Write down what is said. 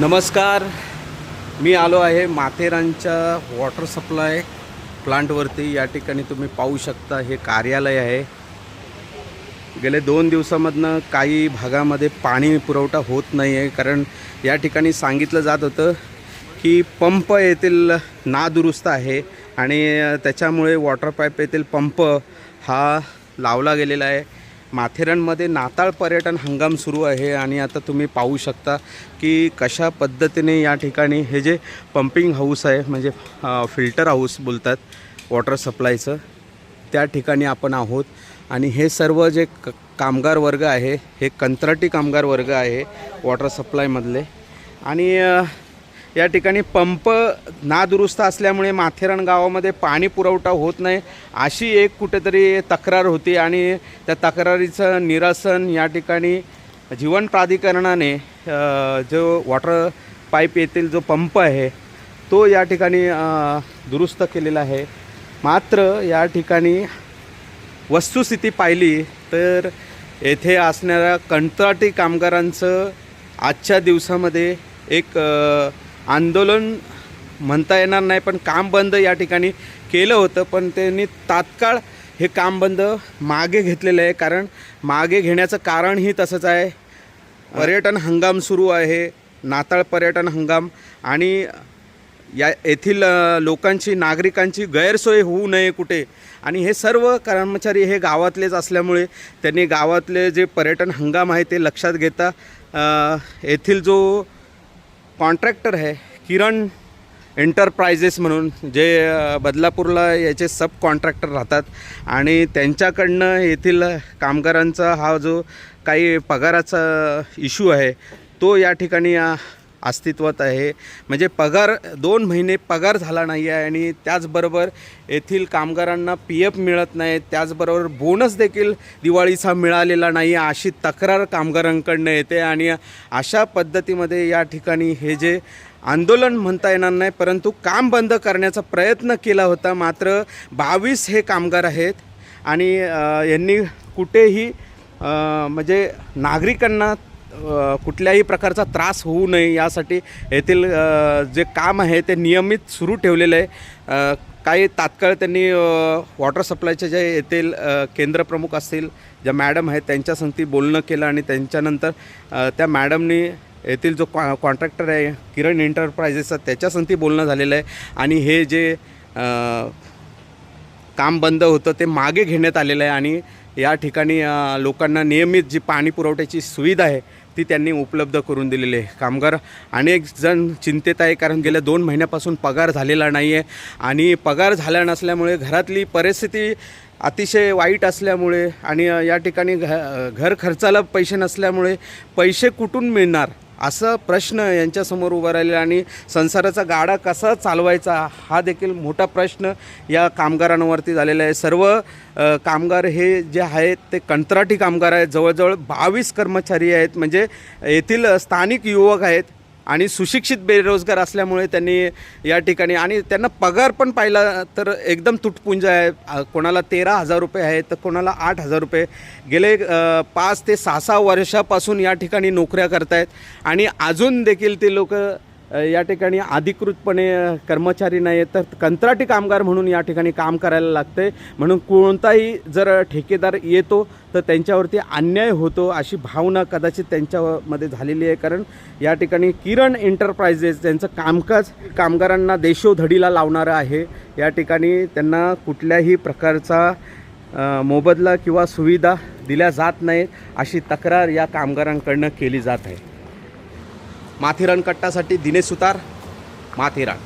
नमस्कार. मी आलो आहे माथेरानच्या वॉटर सप्लाय प्लांटवरती या ठिकाणी तुम्ही पाहू शकता हे कार्यालय आहे. गेले दोन दिवसामधनं काही भागामध्ये पाणी पुरवठा होत नाही आहे कारण या ठिकाणी सांगितलं जात होतं की पंप येथील नादुरुस्त आहे आणि त्याच्यामुळे वॉटर पाईप येथील पंप हा लावला गेलेला आहे. माथेरानमध्ये नाताळ पर्यटन हंगाम सुरू आहे आणि आता तुम्ही पाहू शकता की कशा पद्धतीने या ठिकाणी हे जे पंपिंग हाऊस आहे म्हणजे फिल्टर हाऊस बोलतात वॉटर सप्लायचं त्या ठिकाणी आपण आहोत. आणि हे सर्व जे क कामगार वर्ग आहे हे कंत्राटी कामगार वर्ग आहे वॉटर सप्लायमधले आणि या ठिकाणी पंप नादुरुस्त असल्यामुळे माथेरान गावामध्ये पाणी पुरवठा होत नाही. अशी एक कुठेतरी तक्रार होती आणि त्या तक्रारीचं निरसन या ठिकाणी जीवन प्राधिकरणाने जो वॉटर पाईप येथील जो पंप आहे तो या ठिकाणी दुरुस्त केलेला आहे. मात्र या ठिकाणी वस्तुस्थिती पाहिली तर येथे असणाऱ्या कंत्राटी कामगारांचं आजच्या दिवसामध्ये एक आंदोलन म्हणता येणार नाही पण काम बंद या ठिकाणी केलं होतं पण त्यांनी तात्काळ हे काम बंद मागे घेतलेलं आहे कारण मागे घेण्याचं कारणही तसंच आहे. पर्यटन हंगाम सुरू आहे नाताळ पर्यटन हंगाम आणि या येथील लोकांची नागरिकांची गैरसोय होऊ नये कुठे. आणि हे सर्व कर्मचारी हे गावातलेच असल्यामुळे त्यांनी गावातले जे पर्यटन हंगाम आहे ते लक्षात घेता येथील जो कॉन्ट्रॅक्टर आहे किरण एंटरप्राइजेस म्हणून जे बदलापूरला याचे सब कॉन्ट्रॅक्टर राहतात. आणि त्यांच्याकडनं येथील कामगारांचा हा जो काही पगाराचा इश्यू आहे तो या ठिकाणी अस्तित्वात आहे. म्हणजे पगार दोन महिने पगार झाला नाही आहे आणि त्याचबरोबर येथील कामगारांना पी एफ मिळत नाही त्याचबरोबर बोनस देखील दिवाळीचा मिळालेला नाही आहे अशी तक्रार कामगारांकडनं येते आणि अशा पद्धतीमध्ये या ठिकाणी हे जे आंदोलन म्हणता येणार नाही परंतु काम बंद करण्याचा प्रयत्न केला होता. मात्र बावीस हे कामगार आहेत आणि यांनी कुठेही म्हणजे नागरिकांना कुठल्याही प्रकारचा त्रास होऊ नये यासाठी येथील जे काम आहे ते नियमित सुरू ठेवलेलं आहे. काही तात्काळ त्यांनी वॉटर सप्लायचे जे येथील केंद्रप्रमुख असतील ज्या मॅडम आहेत त्यांच्या संगती बोलणं केलं आणि त्यांच्यानंतर त्या मॅडमनी येथील जो कॉ कॉन्ट्रॅक्टर आहे किरण एंटरप्रायजेसचा त्याच्या संगती बोलणं झालेलं आहे. आणि हे जे काम बंद होतं ते मागे घेण्यात आलेलं आहे. आणि या ठिकाणी लोकांना नियमित जी पाणी पुरवठ्याची सुविधा आहे ती त्यांनी उपलब्ध करून दिलेली आहे. कामगार अनेक जण चिंतेत आहे कारण गेल्या दोन महिन्यापासून पगार झालेला नाही आहे आणि पगार झाला नसल्यामुळे घरातली परिस्थिती अतिशय वाईट असल्यामुळे आणि या ठिकाणी घ घर खर्चाला पैसे नसल्यामुळे पैसे कुठून मिळणार? असं प्रश्न यांच्यासमोर उभा राहिलेला आणि संसाराचा गाडा कसा चालवायचा हा देखील मोठा प्रश्न या कामगारांवरती झालेला आहे. सर्व कामगार हे जे आहेत ते कंत्राटी कामगार आहेत. जवळजवळ बावीस कर्मचारी आहेत. म्हणजे येथील स्थानिक युवक आहेत. आणि सुशिक्षित बेरोजगार असल्यामुळे त्यांनी या ठिकाणी आणि त्यांना पगार पण पाहिला तर एकदम तुटपुंज आहे. कोणाला तेरा हजार रुपये आहेत तर कोणाला आठ हजार रुपये. गेले पाच ते सहा सहा वर्षापासून या ठिकाणी नोकऱ्या करतायत. आणि अजून देखील ते लोक या ठिकाणी अधिकृतपणे कर्मचारी नाही आहेत तर कंत्राटी कामगार म्हणून या ठिकाणी काम करायला लागते. म्हणून कोणताही जर ठेकेदार येतो तर त्यांच्यावरती अन्याय होतो अशी भावना कदाचित त्यांच्यामध्ये झालेली आहे. कारण या ठिकाणी किरण एंटरप्राइजेस त्यांचं कामकाज कामगारांना देशोधडीला लावणारं आहे. या ठिकाणी त्यांना कुठल्याही प्रकारचा मोबदला किंवा सुविधा दिल्या जात नाहीत अशी तक्रार या कामगारांकडनं केली जात आहे. माथेरान कट्टासाठी दिनेश सुतार माथेरान.